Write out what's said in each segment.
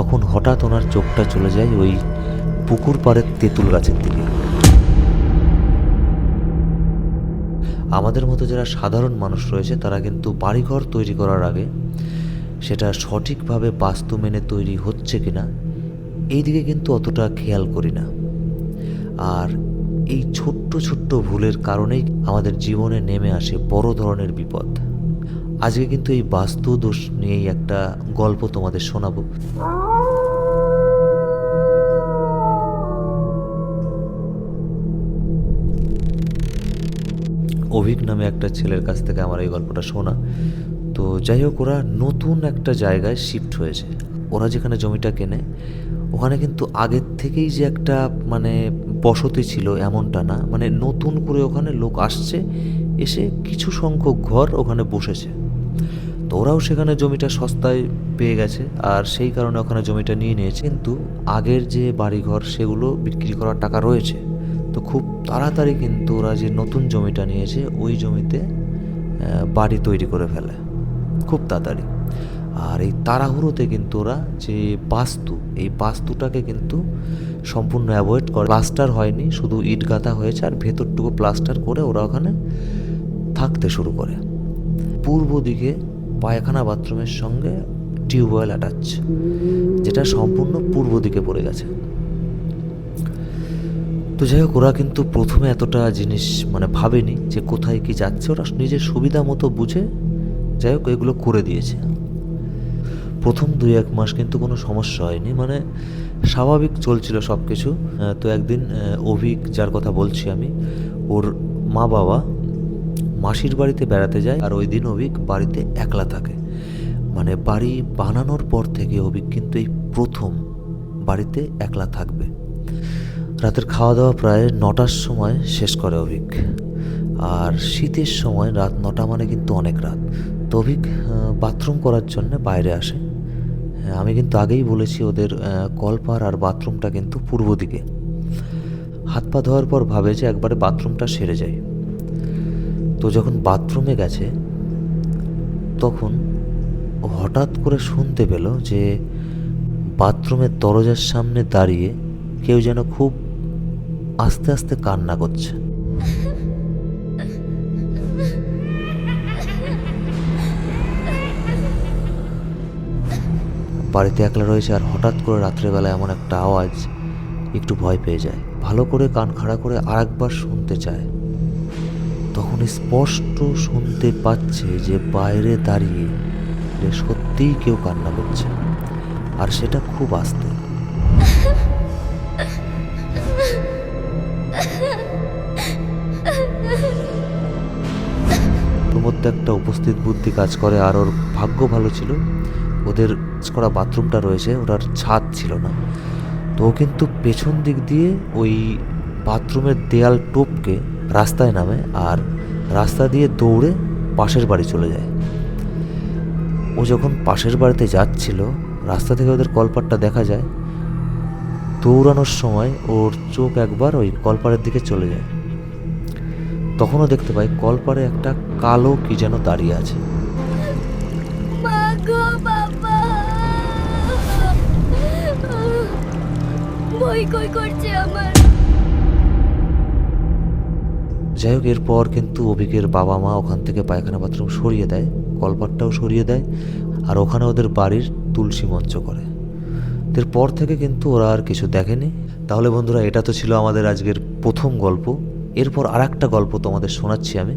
তখন হঠাৎ ওনার চোখটা চলে যায় ওই পুকুর পাড়ের তেঁতুল গাছের দিকে। আমাদের মতো যারা সাধারণ মানুষ রয়েছে, তারা কিন্তু বাড়িঘর তৈরি করার আগে সেটা সঠিকভাবে বাস্তু মেনে তৈরি হচ্ছে কিনা এই দিকে কিন্তু অতটা খেয়াল করি না। আর এই ছোট্ট ছোট্ট ভুলের কারণেই আমাদের জীবনে নেমে আসে বড় ধরনের বিপদ। আজকে কিন্তু এই বাস্তু দোষ নিয়েই একটা গল্প তোমাদের শোনাবো। অভিক নামে একটা ছেলের কাছ থেকে আমার এই গল্পটা শোনা। তো যাই হোক, ওরা নতুন একটা জায়গায় শিফট হয়েছে। ওরা যেখানে জমিটা কেনে, ওখানে কিন্তু আগের থেকেই যে একটা মানে বসতি ছিল এমনটা না। মানে নতুন করে ওখানে লোক আসছে, এসে কিছু সংখ্যক ঘর ওখানে বসেছে। তো ওরাও সেখানে জমিটা সস্তায় পেয়ে গেছে, আর সেই কারণে ওখানে জমিটা নিয়ে নিয়েছে। কিন্তু আগের যে বাড়িঘর, সেগুলো বিক্রি করার টাকা রয়েছে। তো খুব তাড়াতাড়ি কিন্তু ওরা যে নতুন জমিটা নিয়েছে, ওই জমিতে বাড়ি তৈরি করে ফেলে। খুব তাড়াতাড়ি। আর এই তাড়াহুড়োতে কিন্তু ওরা যে বাস্তু, এই বাস্তুটাকে কিন্তু সম্পূর্ণ অ্যাভয়েড করে। প্লাস্টার হয়নি, শুধু ইট গাঁথা হয়েছে আর ভেতরটুকু প্লাস্টার করে ওরা ওখানে থাকতে শুরু করে। পূর্ব দিকে পায়খানা বাথরুমের সঙ্গে টিউবওয়েল অ্যাটাচ, যেটা সম্পূর্ণ পূর্ব দিকে পড়ে গেছে। তো যাই হোক, ওরা কিন্তু প্রথমে এতটা জিনিস মানে ভাবেনি যে কোথায় কি যাচ্ছে। ওরা নিজের সুবিধা মতো বুঝে যাই হোক, এগুলো করে দিয়েছে। প্রথম দুই এক মাস কিন্তু কোনো সমস্যা হয়নি। মানে স্বাভাবিক চলছিল সব কিছু তো একদিন অভিক যার কথা বলছি আমি, ওর মা বাবা মাসির বাড়িতে বেড়াতে যায় আর ওই দিন অভিক বাড়িতে একলা থাকে। মানে বাড়ি বানানোর পর থেকে অভিক কিন্তু এই প্রথম বাড়িতে একলা থাকবে। রাতের খাওয়া দাওয়া প্রায় নটার সময় শেষ করে অভিক। আর শীতের সময় রাত নটা মানে কিন্তু অনেক রাত। তো অভিক বাথরুম করার জন্য বাইরে আসে। হ্যাঁ, আমি কিন্তু আগেই বলেছি ওদের কলপার আর বাথরুমটা কিন্তু পূর্ব দিকে। হাত পা ধোয়ার পর ভাবে যে একবারে বাথরুমটা সেরে যায়। তো যখন বাথরুমে গেছে তখন হঠাৎ করে শুনতে পেল যে বাথরুমের দরজার সামনে দাঁড়িয়ে কেউ যেন খুব আস্তে আস্তে কান্না করছে। বাড়িতে একলা রয়েছে আর হঠাৎ করে রাত্রেবেলা এমন একটা আওয়াজ একটু ভয় পেয়ে যায়। ভালো করে কান খাড়া করে আরেকবার শুনতে চায়। তখন স্পষ্ট শুনতে পাচ্ছে যে বাইরে দাঁড়িয়ে সত্যিই কেউ কান্না করছে। আর সেটা খুব আস্তে। মধ্যে একটা উপস্থিত বুদ্ধি কাজ করে আর ওর ভাগ্য ভালো ছিল। ওদের করা বাথরুমটা রয়েছে, ওটার ছাদ ছিল না। তো ও কিন্তু পেছন দিক দিয়ে ওই বাথরুমের দেয়াল টোপকে রাস্তায় নামে আর রাস্তা দিয়ে দৌড়ে পাশের বাড়ি চলে যায়। ও যখন পাশের বাড়িতে যাচ্ছিল, রাস্তা থেকে ওদের কলপাটটা দেখা যায়। দৌড়ানোর সময় ওর চোখ একবার ওই কলপারের দিকে চলে যায়। তখনও দেখতে পাই কলপারে একটা কালো কি যেন দাঁড়িয়ে আছে। যাই হোক এরপর কিন্তু অভিকের বাবা মা ওখান থেকে পায়খানা বাথরুম সরিয়ে দেয় কলপাটটাও সরিয়ে দেয় আর ওখানে ওদের বাড়ির তুলসী মঞ্চ করে। এরপর থেকে কিন্তু ওরা আর কিছু দেখেনি। তাহলে বন্ধুরা, এটা তো ছিল আমাদের আজকের প্রথম গল্প। এরপর আর একটা গল্প তোমাদের শোনাচ্ছি আমি।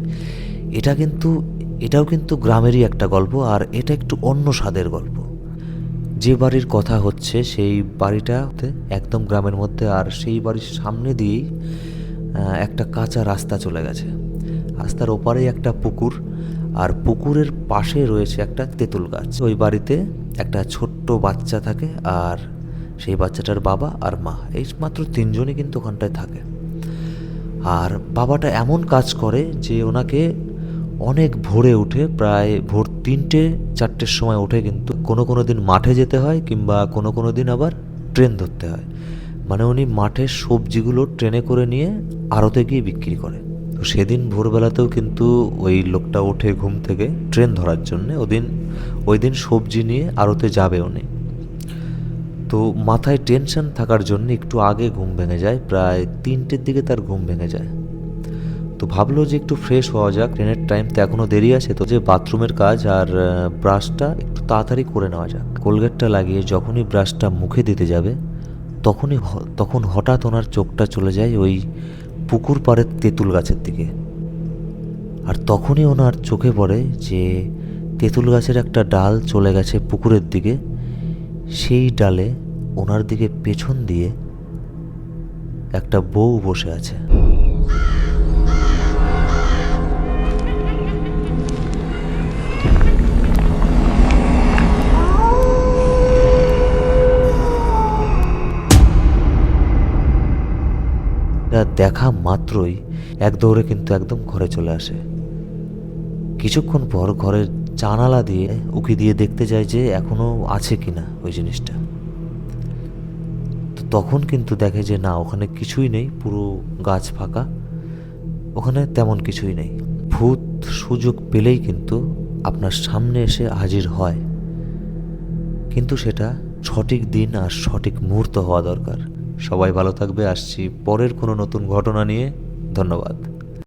এটা কিন্তু, এটাও কিন্তু গ্রামেরই একটা গল্প, আর এটা একটু অন্য স্বাদের গল্প। যে বাড়ির কথা হচ্ছে, সেই বাড়িটাতে একদম গ্রামের মধ্যে, আর সেই বাড়ির সামনে দিয়েই একটা কাঁচা রাস্তা চলে গেছে। রাস্তার ওপারেই একটা পুকুর, আর পুকুরের পাশে রয়েছে একটা তেঁতুল গাছ। ওই বাড়িতে একটা ছোট্ট বাচ্চা থাকে, আর সেই বাচ্চাটার বাবা আর মা। এই মাত্র তিনজনই কিন্তু ওখানটায় থাকে। আর বাবাটা এমন কাজ করে যে ওনাকে অনেক ভোরে উঠে প্রায় ভোর তিনটে, চারটের সময় উঠে কিন্তু কোনো কোনো দিন মাঠে যেতে হয় কিংবা কোনো কোনো দিন আবার ট্রেন ধরতে হয়। মানে উনি মাঠের সবজিগুলো ট্রেনে করে নিয়ে আড়তে গিয়ে বিক্রি করে। তো সেদিন ভোরবেলাতেও কিন্তু ওই লোকটা ওঠে ঘুম থেকে ট্রেন ধরার জন্য ওদিন, ওই দিন সবজি নিয়ে আড়তে যাবে উনি। তো মাথায় টেনশন থাকার জন্য একটু আগে ঘুম ভেঙে যায়, প্রায় তিনটের দিকে তার ঘুম ভেঙে যায়। তো ভাবলো যে একটু ফ্রেশ হওয়া যাক ট্রেনের টাইম তো এখনও দেরি আছে, তো যে বাথরুমের কাজ আর ব্রাশটা একটু তাড়াতাড়ি করে নেওয়া যাক। কোলগেটটা লাগিয়ে যখনই ব্রাশটা মুখে দিতে যাবে, তখনই তখন হঠাৎ ওনার চোখটা চলে যায় ওই পুকুর পাড়ের তেঁতুল গাছের দিকে। আর তখনই ওনার চোখে পড়ে যে তেঁতুল গাছের একটা ডাল চলে গেছে পুকুরের দিকে, সেই ডালে ওনার দিকে পেছন দিয়ে একটা বউ বসে আছে। দেখা মাত্রই এক দৌড়ে কিন্তু একদম ঘরে চলে আসে। কিছুক্ষণ পর ঘরের জানালা দিয়ে উকি দিয়ে দেখতে যায় যে এখনও আছে কিনা ওই জিনিসটা। তখন কিন্তু দেখে যে না, ওখানে কিছুই নেই, পুরো গাছ ফাঁকা। ওখানে তেমন কিছুই নেই। ভূত সুযোগ পেলেই কিন্তু আপনার সামনে এসে হাজির হয়। কিন্তু সেটা সঠিক দিন আর সঠিক মুহূর্ত হওয়া দরকার। সবাই ভালো থাকবে। আসছি পরের কোনো নতুন ঘটনা নিয়ে। ধন্যবাদ।